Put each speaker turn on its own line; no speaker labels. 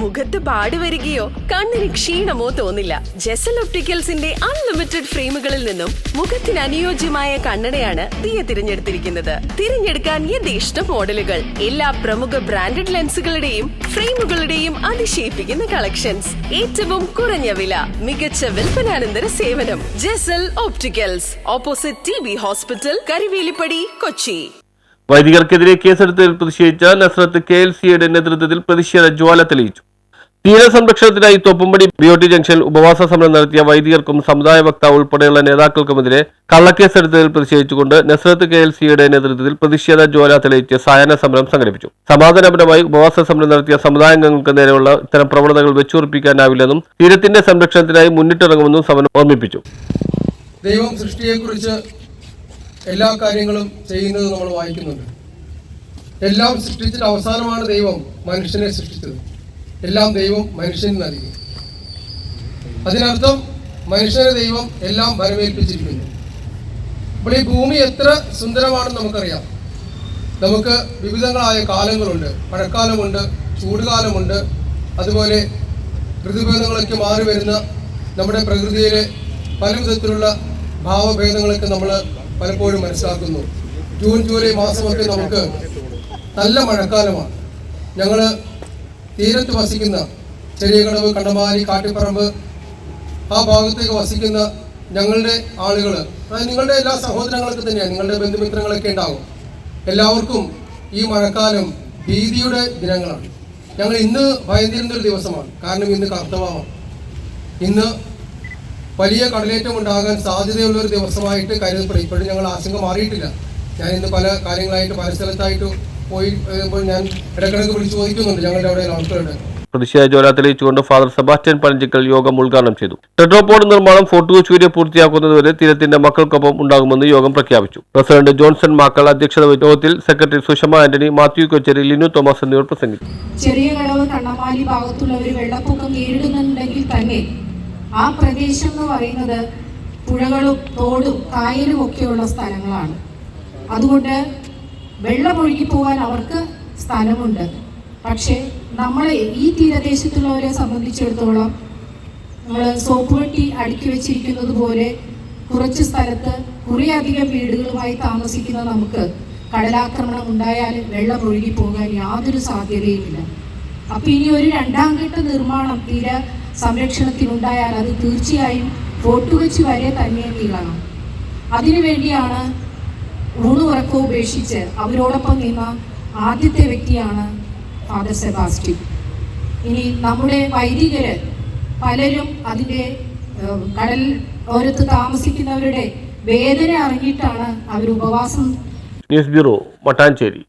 മുഖത്ത് പാടി വരികയോ കണ്ണിന് ക്ഷീണമോ തോന്നില്ല. ജെസൽ ഒപ്റ്റിക്കൽസിന്റെ അൺലിമിറ്റഡ് ഫ്രെയിമുകളിൽ നിന്നും മുഖത്തിന് അനുയോജ്യമായ കണ്ണടയാണ് ദിയ തിരഞ്ഞെടുത്തിരിക്കുന്നത്. തിരഞ്ഞെടുക്കാൻ യഥേഷ്ട മോഡലുകൾ. എല്ലാ പ്രമുഖ ബ്രാൻഡഡ് ലെൻസുകളുടെയും ഫ്രെയിമുകളുടെയും അതിശയിപ്പിക്കുന്ന കളക്ഷൻസ്. ഏറ്റവും കുറഞ്ഞ വില മികച്ച വിൽപ്പനാനന്തര സേവനം. Jesal opticals opposite T B hospital Karivelippadi Kochi.
വൈദികർക്കെതിരെ കേസെടുത്തതിൽ പ്രതിഷേധിച്ച നസ്രത്ത് കെ എൽ സിയുടെ നേതൃത്വത്തിൽ പ്രതിഷേധ ജ്വാല തെളിയിച്ചു. തീരസംരക്ഷണത്തിനായി തോപ്പുംപടി ബി ഒ ടി ജംഗ്ഷനിൽ ഉപവാസ സമരം നടത്തിയ വൈദികർക്കും സമുദായ വക്താവ് ഉൾപ്പെടെയുള്ള നേതാക്കൾക്കുമെതിരെ കള്ളക്കേസെടുത്തതിൽ പ്രതിഷേധിച്ചുകൊണ്ട് നസ്രത്ത് കെ എൽ സിയുടെ നേതൃത്വത്തിൽ പ്രതിഷേധ ജ്വാല തെളിയിച്ച് സായന സമരം സംഘടിപ്പിച്ചു. സമാധാനപരമായി ഉപവാസ സമരം നടത്തിയ സമുദായാംഗങ്ങൾക്ക് നേരെയുള്ള ഇത്തരം പ്രവണതകൾ വെച്ചുറപ്പിക്കാനാവില്ലെന്നും തീരത്തിന്റെ സംരക്ഷണത്തിനായി മുന്നിട്ടിറങ്ങുമെന്നും സമരം ഓർമ്മിപ്പിച്ചു.
ദൈവം സൃഷ്ടിയെക്കുറിച്ച് എല്ലാ കാര്യങ്ങളും ചെയ്യുന്നത് നമ്മൾ വായിക്കുന്നുണ്ട്. എല്ലാം സൃഷ്ടിച്ചിട്ട് അവസാനമാണ് ദൈവം മനുഷ്യനെ സൃഷ്ടിച്ചത്. എല്ലാം ദൈവം മനുഷ്യന് നൽകി. അതിനർത്ഥം മനുഷ്യനെ ദൈവം എല്ലാം വരവേൽപ്പിച്ചിരിക്കുന്നു. അപ്പോൾ ഈ ഭൂമി എത്ര സുന്ദരമാണെന്ന് നമുക്കറിയാം. നമുക്ക് വിവിധങ്ങളായ കാലങ്ങളുണ്ട്. മഴക്കാലമുണ്ട് ചൂടുകാലമുണ്ട്. അതുപോലെ ഋതുഭേദങ്ങളൊക്കെ മാറി വരുന്ന നമ്മുടെ പ്രകൃതിയിലെ പല വിധത്തിലുള്ള ഭാവഭേദങ്ങളൊക്കെ നമ്മൾ പലപ്പോഴും മനസ്സിലാക്കുന്നു. ജൂൺ ജൂലൈ മാസമൊക്കെ നമുക്ക് നല്ല മഴക്കാലമാണ്. ഞങ്ങൾ തീരത്ത് വസിക്കുന്ന ചെറിയ കടവ് കണ്ടമാലി കാട്ടിപ്പറമ്പ് ആ ഭാഗത്തേക്ക് വസിക്കുന്ന ഞങ്ങളുടെ ആളുകൾ നിങ്ങളുടെ എല്ലാ സഹോദരങ്ങളൊക്കെ തന്നെയാണ് നിങ്ങളുടെ ബന്ധുമിത്രങ്ങളൊക്കെ ഉണ്ടാവും. എല്ലാവർക്കും ഈ മഴക്കാലം ഭീതിയുടെ ദിനങ്ങളാണ്. ഞങ്ങൾ ഇന്ന് ഭയന്നിരുന്നൊരു ദിവസമാണ്. കാരണം ഇന്ന് കർത്തവമാണ് ഇന്ന് വലിയ കടലേറ്റം ഉണ്ടാകാൻ സാധ്യതയുള്ള ഒരു ദിവസമായിട്ട് കരുതപ്പെടും. ഇപ്പോഴും ഞങ്ങൾ ആശങ്ക മാറിയിട്ടില്ല. ഞാൻ ഇന്ന് പല കാര്യങ്ങളായിട്ട് പല സ്ഥലത്തായിട്ട് പോയി ഞാൻ ഇടക്കിടക്ക് വിളിച്ചു ചോദിക്കുന്നുണ്ട്. ഞങ്ങളുടെ അവിടെ ആൾക്കാരുടെ
പ്രതിഷേധ ജോല തെളിയിച്ചുകൊണ്ട് ഫാദർ സെബാസ്റ്റ്യൻ പനഞ്ചിക്കൽ യോഗം ഉദ്ഘാടനം ചെയ്തു. ടെട്രോപോഡ് നിർമ്മാണം ഫോർട്ട് കൊച്ചി വരെ പൂർത്തിയാക്കുന്നതുവരെ തീരത്തിന്റെ മക്കൾക്കൊപ്പം ഉണ്ടാകുമെന്ന് യോഗം പ്രഖ്യാപിച്ചു. പ്രസിഡന്റ് ജോൺസൺ മാക്കൾ അധ്യക്ഷത വഹിച്ച യോഗത്തിൽ സെക്രട്ടറി സുഷമ ആന്റണി മാത്യു കൊച്ചേരി ലിനു തോമസ് എന്നിവർ പ്രസംഗിച്ചു.
ചെറിയ കടവ് കണ്ണമാലി ഭാഗത്തുള്ളവർ വെള്ളപ്പൊക്കം നേരിടുന്നുണ്ടെങ്കിൽ തന്നെ ആ പ്രദേശം എന്ന് പറയുന്നത് പുഴകളും തോടും കായലും ഒക്കെയുള്ള സ്ഥലങ്ങളാണ്. അതുകൊണ്ട് വെള്ളമൊഴുകി പോകാൻ അവർക്ക് സ്ഥലമുണ്ട്. പക്ഷേ നമ്മളെ ഈ തീരദേശത്തുള്ളവരെ സംബന്ധിച്ചിടത്തോളം നമ്മൾ സോപ്പ് വെട്ടി അടുക്കി വെച്ചിരിക്കുന്നത് പോലെ കുറച്ച് സ്ഥലത്ത് കുറേയധികം വീടുകളുമായി താമസിക്കുന്ന നമുക്ക് കടലാക്രമണം ഉണ്ടായാൽ വെള്ളം ഒഴുകി പോകാൻ യാതൊരു സാധ്യതയുമില്ല. അപ്പം ഇനി ഒരു രണ്ടാം ഘട്ട നിർമ്മാണം തീര സംരക്ഷണത്തിനുണ്ടായാൽ അത് തീർച്ചയായും ഫോർട്ട് കൊച്ചി വരെ തന്നെ നീളണം അതിനുവേണ്ടിയാണ് ഊണുറക്കവും ഉപേക്ഷിച്ച് അവരോടൊപ്പം നിന്ന ആദ്യത്തെ വ്യക്തിയാണ് ഫാദർ സെബാസ്റ്റ്യൻ ഇനി നമ്മുടെ വൈദികര് പലരും അതിന്റെ കടൽ ഓരത്ത് താമസിക്കുന്നവരുടെ വേദന അറിഞ്ഞിട്ടാണ് അവർ ഉപവാസം
ന്യൂസ് ബ്യൂറോ മട്ടാഞ്ചേരി.